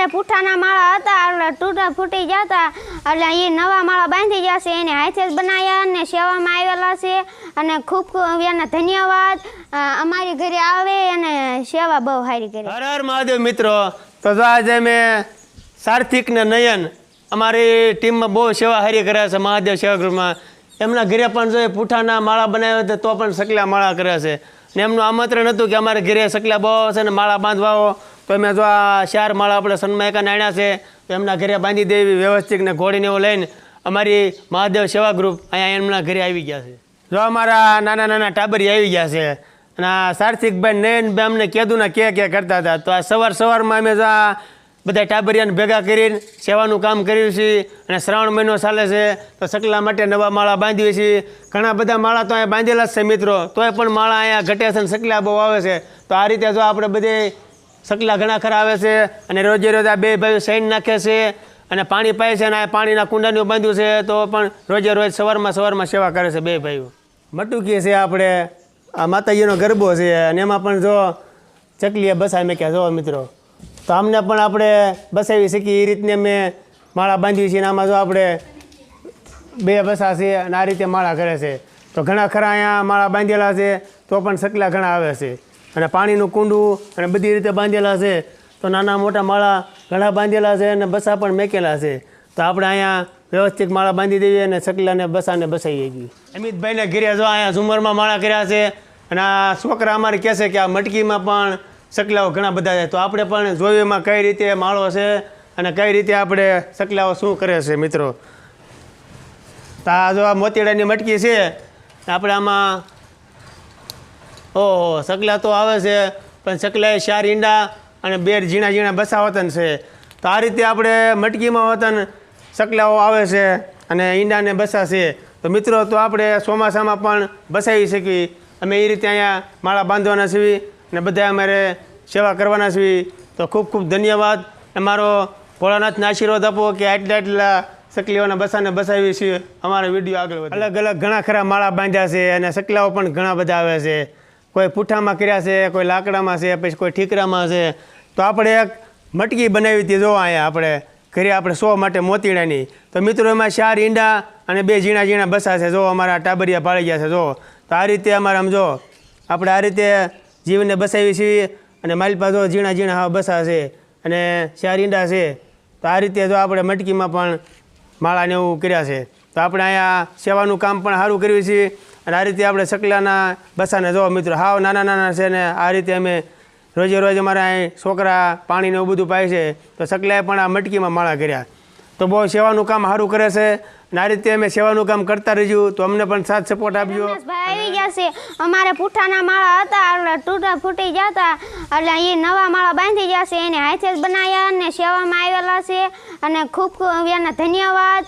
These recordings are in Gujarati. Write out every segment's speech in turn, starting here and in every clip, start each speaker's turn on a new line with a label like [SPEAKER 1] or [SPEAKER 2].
[SPEAKER 1] અમારે પૂઠાના માળા હતા, એટલે તૂટા ફૂટી જતા, એટલે એ નવા માળા બાંધી જશે, એને હાથે જ બનાવ્યા અને સેવામાં આવેલા છે. અને ખૂબ ખૂબ એના ધન્યવાદ. અમારી ઘરે આવે અને સેવા બહુ સારી કરી.
[SPEAKER 2] હર હર મહાદેવ મિત્રો. તો આજે મેં સાર્થિક ને નયન અમારી ટીમમાં બહુ સેવા હારી કર્યા છે, મહાદેવ સેવા એમના ઘરે પણ જો પૂઠાના માળા બનાવ્યા હતા તો પણ સકલા માળા કર્યા છે. ને એમનું આમંત્રણ હતું કે અમારે ઘરે સકલા બહુ છે ને માળા બાંધવા આવો. તો અમે જો આ ચાર માળા આપણે સન્માયકા નાણ્યા છે, તો એમના ઘરે બાંધી દેવી વ્યવસ્થિત ને ઘોડીને એવું લઈને અમારી મહાદેવ સેવા ગ્રુપ અહીંયા એમના ઘરે આવી ગયા છે. જો અમારા નાના નાના ટાબરી આવી ગયા છે, અને આ સાર્થિકભાઈ નયનભાઈ અમને કીધું ને કે કે કરતા હતા, તો આ સવાર સવારમાં અમે જો બધા ટાબરિયાને ભેગા કરીને સેવાનું કામ કર્યું છે, અને શ્રાવણ મહિનો ચાલે છે, તો સકલા માટે નવા માળા બાંધીએ છીએ. ઘણા બધા માળા તો અહીંયા બાંધેલા જ છે મિત્રો, તોય પણ માળા અહીંયા ઘટે છે અને સકલા બહુ આવે છે. તો આ રીતે જો આપણે બધે સકલા ઘણા ખરા આવે છે અને રોજે રોજ આ બે ભાઈઓ સૈન નાખે છે અને પાણી પાય છે અને આ પાણીના કુંડાનું બાંધ્યું છે, તો પણ રોજે રોજ સવારમાં સવારમાં સેવા કરે છે બે ભાઈઓ. મટુકી છે આપણે, આ માતાજીનો ગરબો છે અને એમાં પણ જો ચકલીએ બસા મેં ક્યાં જો મિત્રો. તો અમને પણ આપણે બસાવી શકીએ, એ રીતને મેં માળા બાંધી છે અને આમાં જો આપણે બે બસા છે અને આ રીતે માળા કરે છે. તો ઘણા ખરા અહીંયા માળા બાંધેલા છે, તો પણ સકલા ઘણા આવે છે. અને પાણીનું કુંડું અને બધી રીતે બાંધેલા છે. તો નાના મોટા માળા ઘણા બાંધેલા છે અને બસા પણ મેકેલા છે. તો આપણે અહીંયા વ્યવસ્થિત માળા બાંધી દઈએ અને સકલાને બસાને બસાઈ ગઈ અમિતભાઈને ઘેર્યા જો અહીંયા ઝુમરમાં માળા કર્યા છે અને આ છોકરા અમારે કહે છે કે આ મટકીમાં પણ સકલાઓ ઘણા બધા છે. તો આપણે પણ જોયું એમાં કઈ રીતે માળો છે અને કઈ રીતે આપણે સકલાઓ શું કરે છે મિત્રો? તો આ જો આ મોતીડાની મટકી છે, આપણે આમાં ઓહો સકલા તો આવે છે, પણ સકલાએ ચાર ઈંડા અને બે ઝીણા ઝીણા બસા વતન છે. તો આ રીતે આપણે મટકીમાં વતન સકલાઓ આવે છે અને ઈંડાને બસા છે. તો મિત્રો, તો આપણે ચોમાસામાં પણ બસાવી શકીએ. અમે એ રીતે અહીંયા માળા બાંધવાના છીએ અને બધા અમારે સેવા કરવાના છીએ. તો ખૂબ ખૂબ ધન્યવાદ. અમારો ભોળાનાથને આશીર્વાદ આપો કે આટલા આટલા સકલીઓના બસાને બસાવી છીએ. અમારો વીડિયો આગળ અલગ અલગ ઘણા ખરા માળા બાંધ્યા છે અને સકલાઓ પણ ઘણા બધા આવે છે. કોઈ પૂઠામાં કર્યા છે, કોઈ લાકડામાં છે, પછી કોઈ ઠીકરામાં છે. તો આપણે એક મટકી બનાવી હતી જો અહીંયા આપણે ઘરે આપણે સો માટે મોતીડાની. તો મિત્રો, એમાં ચાર ઈંડા અને બે ઝીણા ઝીણા બસા છે જો, અમારા ટાબરિયા પાળી ગયા છે જો. તો આ રીતે અમારે આમ જો, આપણે આ રીતે જીવને બસાવી છીએ અને મારી પાસે જો ઝીણા ઝીણા હા બસા છે અને ચાર ઈંડા છે. તો આ રીતે જો આપણે મટકીમાં પણ માળાને એવું કર્યા છે. તો આપણે અહીંયા સેવાનું કામ પણ સારું કર્યું છે. અને આ રીતે આપણે સકલાના બસાને જો મિત્રો. હાવ નાના નાના છે ને આ રીતે અમે રોજે રોજ અમારા અહીં છોકરા પાણીને એવું બધું પાય છે. તો સકલાએ પણ આ મટકીમાં માળા કર્યા. તો બહુ સેવાનું કામ સારું કરે છે આ રીતે અમે સેવાનું કામ કરતા રહીજો તો અમને પણ સાથ સપોર્ટ આપજો.
[SPEAKER 1] આવી ગયા છે. અમારે પૂઠાના માળા હતા તૂટા ફૂટી જતા એટલે એ નવા માળા બાંધી જશે એને હાથે જ બનાવ્યા અને સેવામાં આવેલા છે. અને ખૂબ ખૂબ એને ધન્યવાદ.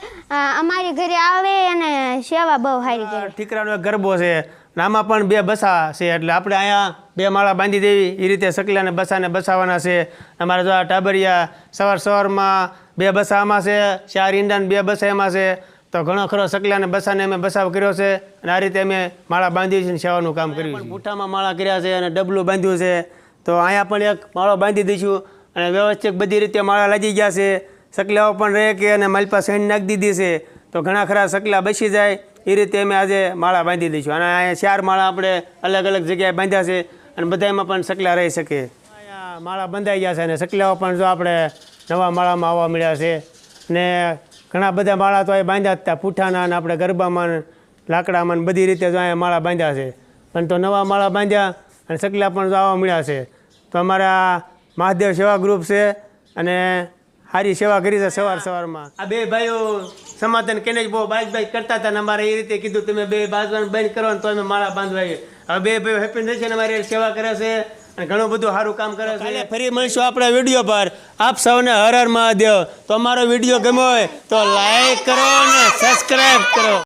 [SPEAKER 1] અમારી ઘરે આવે અને સેવા બહુ સારી કરી.
[SPEAKER 2] ઠીકરાનો ગરબો છે. આમાં પણ બે બસા છે એટલે આપણે અહીંયા બે માળા બાંધી દેવી. એ રીતે સકલાને બસાને બસાવવાના છે. અમારે જો આ ટાબરિયા સવાર સવારમાં બે બસા આમાં છે ચાર ઈંડાને બે બસા એમાં છે. તો ઘણો ખરો સકલાને બસાને અમે બસાવ કર્યો છે. અને આ રીતે અમે માળા બાંધી છે સેવાનું કામ કર્યું છે. પૂઠામાં માળા કર્યા છે અને ડબલું બાંધ્યું છે. તો અહીંયા પણ એક માળો બાંધી દઈશું અને વ્યવસ્થિત બધી રીતે માળા લાગી ગયા છે. સકલાઓ પણ રહે કે અને મારી પાસે હેન્ડ નાખી દીધી છે, તો ઘણા ખરા સકલા બેસી જાય. એ રીતે અમે આજે માળા બાંધી દઈશું. અને અહીંયા ચાર માળા આપણે અલગ અલગ જગ્યાએ બાંધ્યા છે અને બધામાં પણ સકલા રહી શકે. માળા બંધાઈ ગયા છે અને સકલાઓ પણ જો આપણે નવા માળામાં આવવા મળ્યા છે. ને ઘણા બધા માળા તો અહીં બાંધ્યા હતા, પૂઠાના અને આપણે ગરબામાં લાકડામાં બધી રીતે જો અહીંયા માળા બાંધ્યા છે. પણ તો નવા માળા બાંધ્યા અને સકલા પણ આવવા મળ્યા છે. તો અમારા મહાદેવ સેવા ગ્રુપ છે અને સારી સેવા કરી છે સવાર સવારમાં. આ બે ભાઈઓ સમાધાન કેને જ બહુ બાજ બાજ કરતા હતા ને અમારે એ રીતે કીધું તમે બે બાજવાન બંધ કરો ને તો અમે માળા બાંધવાઈએ. હવે બે ભાઈઓ હેપી થઈ છે ને અમારી સેવા કરે છે અને ઘણું બધું સારું કામ કરે છે. ફરી મળીશું આપણા વીડિયો પર. આપ સૌને હર હર મહાદેવ. તો અમારો વીડિયો ગમ્યો હોય તો લાઈક કરો અને સબસ્ક્રાઈબ કરો.